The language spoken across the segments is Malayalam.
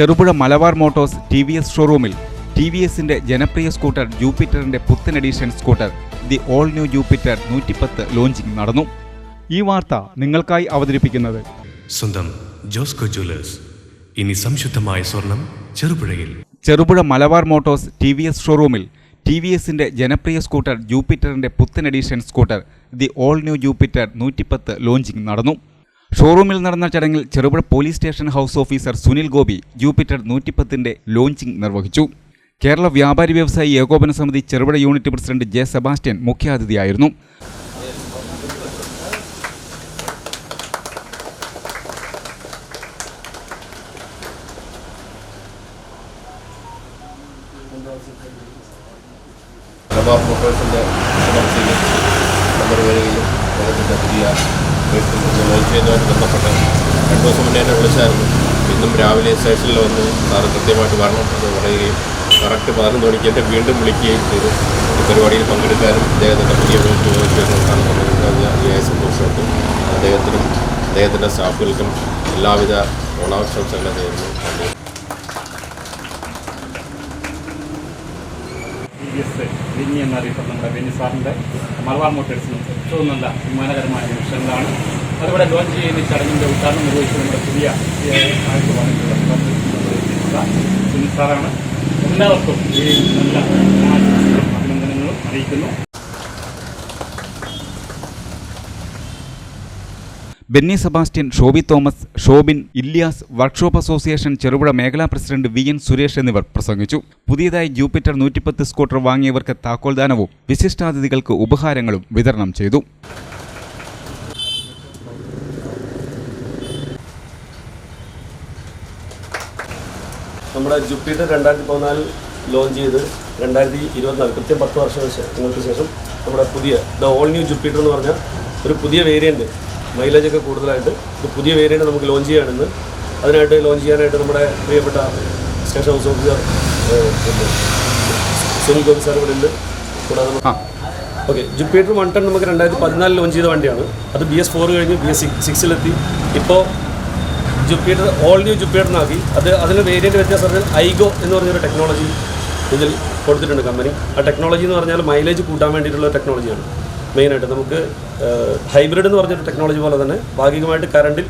Cherupuzha Malabar motors T V S ഷോറൂമിൽ ടി വി എസിന്റെ ജനപ്രിയ സ്കൂട്ടർ ജൂപ്പിറ്ററിന്റെ പുത്തൻ edition scooter the all new Jupiter നൂറ്റിപ്പത്ത് ലോഞ്ചിങ് നടന്നു. ഈ വാർത്ത നിങ്ങൾക്കായി അവതരിപ്പിക്കുന്നത്. സ്വന്തം ജോസ്കോ ജ്വല്ലേഴ്സ്. ഇനി സംശുദ്ധമായ സ്വർണം ചെറുപുഴയിൽ. Cherupuzha Malabar motors T V S ഷോറൂമിൽ ടി വി എസിന്റെ ജനപ്രിയ സ്കൂട്ടർ ജൂപ്പിറ്ററിന്റെ പുത്തൻ edition scooter the all new Jupiter നൂറ്റിപ്പത്ത് ലോഞ്ചിങ് നടന്നു. ഷോറൂമിൽ നടന്ന ചടങ്ങിൽ Cherupuzha police station house officer Sunil Gopi Jupiter നൂറ്റിപ്പത്തിന്റെ launching നിർവഹിച്ചു. കേരള വ്യാപാരി വ്യവസായി ഏകോപന സമിതി Cherupuzha unit president J Sebastian മുഖ്യാതിഥിയായിരുന്നു. വരികയും അദ്ദേഹത്തിന്റെ പുതിയ ചെയ്യുന്നതുമായിട്ട് ബന്ധപ്പെട്ട് രണ്ട് ദിവസം മുന്നേ എന്നെ വിളിച്ചായിരുന്നു ഇന്നും രാവിലെ സ്റ്റേഷനിൽ വന്ന് സാറ് കൃത്യമായിട്ട് വരണം എന്ന് പറയുകയും കറക്റ്റ് പതിനൊന്ന് മണിക്ക് എന്നെ വീണ്ടും വിളിക്കുകയും ചെയ്തു ഈ പരിപാടിയിൽ പങ്കെടുക്കാനും അദ്ദേഹത്തിന്റെ പുതിയ ചെയ്യുന്നതാണ് പറഞ്ഞത് ഈ സന്തോഷമുണ്ട് അദ്ദേഹത്തിനും അദ്ദേഹത്തിന്റെ സ്റ്റാഫുകൾക്കും എല്ലാവിധ ഓണാശംസകളും നേരുന്നു നന്ദി ടി എസ് വിന്നി എന്നറിയപ്പെടുന്ന നമ്മുടെ വിന്നി സാറിന്റെ മലബാർ മോട്ടേഴ്സിന് ഏറ്റവും നല്ല വിമാനകരമായ നിമിഷങ്ങളാണ്. അതുപോലെ ലോഞ്ച് ചെയ്യുന്ന ചടങ്ങിന്റെ ഉദ്ഘാടനം നിർവഹിച്ച് നമ്മുടെ പുതിയ ആയിട്ട് വന്നിട്ടുള്ള സുനിൽ സാറാണ്. എല്ലാവർക്കും ഈ നല്ല Benny Sebastian Shoby Thomas Shobin Illiyas workshop association Cherupuzha മേഖലാ പ്രസിഡന്റ് വി എൻ സുരേഷ് എന്നിവർ പ്രസംഗിച്ചു. പുതിയതായി ജൂപ്പിറ്റർ നൂറ്റിപ്പത്ത് സ്കൂട്ടർ വാങ്ങിയവർക്ക് താക്കോൽദാനവും വിശിഷ്ടാതിഥികൾക്ക് ഉപഹാരങ്ങളും വിതരണം ചെയ്തു. നമ്മുടെ ജുപ്പിറ്റർ രണ്ടായിരത്തി പതിനാലിൽ ലോഞ്ച് ചെയ്ത് രണ്ടായിരത്തി ഇരുപത്തിനാല് കൃത്യം പത്ത് വർഷങ്ങൾക്ക് ശേഷം നമ്മുടെ പുതിയ ദ ഓൾ ന്യൂ ജുപ്പിറ്റർ എന്ന് പറഞ്ഞ ഒരു പുതിയ വേരിയന്റ് മൈലേജ് ഒക്കെ കൂടുതലായിട്ട് ഒരു പുതിയ വേരിയന്റ് നമുക്ക് ലോഞ്ച് ചെയ്യുകയാണെന്ന് അതിനായിട്ട് ലോഞ്ച് ചെയ്യാനായിട്ട് നമ്മുടെ പ്രിയപ്പെട്ട station house officer Sunil Gopi sir ഇവിടെ ഉണ്ട്. കൂടാതെ ഓക്കെ ജുപ്പിറ്റർ വൺ ടൺ നമുക്ക് രണ്ടായിരത്തി പതിനാലിൽ ലോഞ്ച് ചെയ്ത വണ്ടിയാണ്. അത് ബി എസ് ഫോർ കഴിഞ്ഞ് ബി എസ് സിക്സിലെത്തി ഇപ്പോൾ ജുപ്പിറ്റർ ഓൾ ന്യൂ ജുപ്പിറ്ററിനാക്കി അത് അതിന് വേരിയന്റ് വ്യത്യാസം പറഞ്ഞാൽ ഐഗോ എന്ന് പറഞ്ഞൊരു ടെക്നോളജി ഇതിൽ കൊടുത്തിട്ടുണ്ട് കമ്പനി ആ ടെക്നോളജി എന്ന് പറഞ്ഞാൽ മൈലേജ് കൂട്ടാൻ വേണ്ടിയിട്ടുള്ള ടെക്നോളജിയാണ് മെയിനായിട്ട് നമുക്ക് ഹൈബ്രിഡ് എന്ന് പറഞ്ഞൊരു ടെക്നോളജി പോലെ തന്നെ ഭാഗികമായിട്ട് കറണ്ടിൽ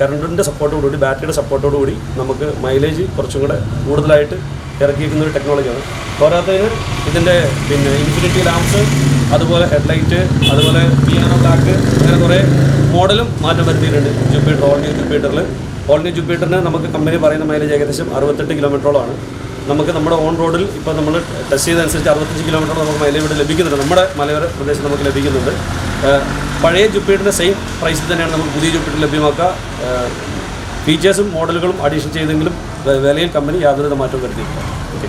കറണ്ടിന്റെ സപ്പോർട്ടോടുകൂടി ബാറ്ററിയുടെ സപ്പോർട്ടോടുകൂടി നമുക്ക് മൈലേജ് കുറച്ചും കൂടെ കൂടുതലായിട്ട് ഇറക്കിയിരിക്കുന്ന ഒരു ടെക്നോളജിയാണ് പോരാത്തതിന് ഇതിന്റെ പിന്നെ ഇൻഫിനിറ്റി ലാംസ് അതുപോലെ ഹെഡ്ലൈറ്റ് അതുപോലെ പിയാനോ ബ്ലാക്ക് അങ്ങനെ കുറേ മോഡലും മാറ്റം വരുത്തിയിട്ടുണ്ട്. ജൂപ്പിറ്റർ ഓൾ ന്യൂ ജൂപ്പിറ്ററിൽ ഓൾ ന്യൂ ജൂപ്പിറ്ററിന് നമുക്ക് കമ്പനി പറയുന്ന മൈലേജ് ഏകദേശം അറുപത്തെട്ട് കിലോമീറ്ററോളമാണ് നമുക്ക് നമ്മുടെ ഓൺ റോഡിൽ ഇപ്പോൾ നമ്മൾ ടെസ്റ്റ് ചെയ്തതനുസരിച്ച് അറുപത്തഞ്ച് കിലോമീറ്റർ നമുക്ക് മൈലേജ് ഇവിടെ ലഭിക്കുന്നുണ്ട്. നമ്മുടെ മലയോര പ്രദേശം നമുക്ക് ലഭിക്കുന്നുണ്ട്. പഴയ ജുപ്പിറ്ററിന്റെ സെയിം പ്രൈസിൽ തന്നെയാണ് നമുക്ക് പുതിയ ജുപ്പിറ്റർ ലഭ്യമാക്കുക. ഫീച്ചേഴ്സും മോഡലുകളും അഡീഷൻ ചെയ്തെങ്കിലും വിലയിൽ കമ്പനി യാതൊരു മാറ്റവും വരുത്തിയിട്ടില്ല. ഓക്കെ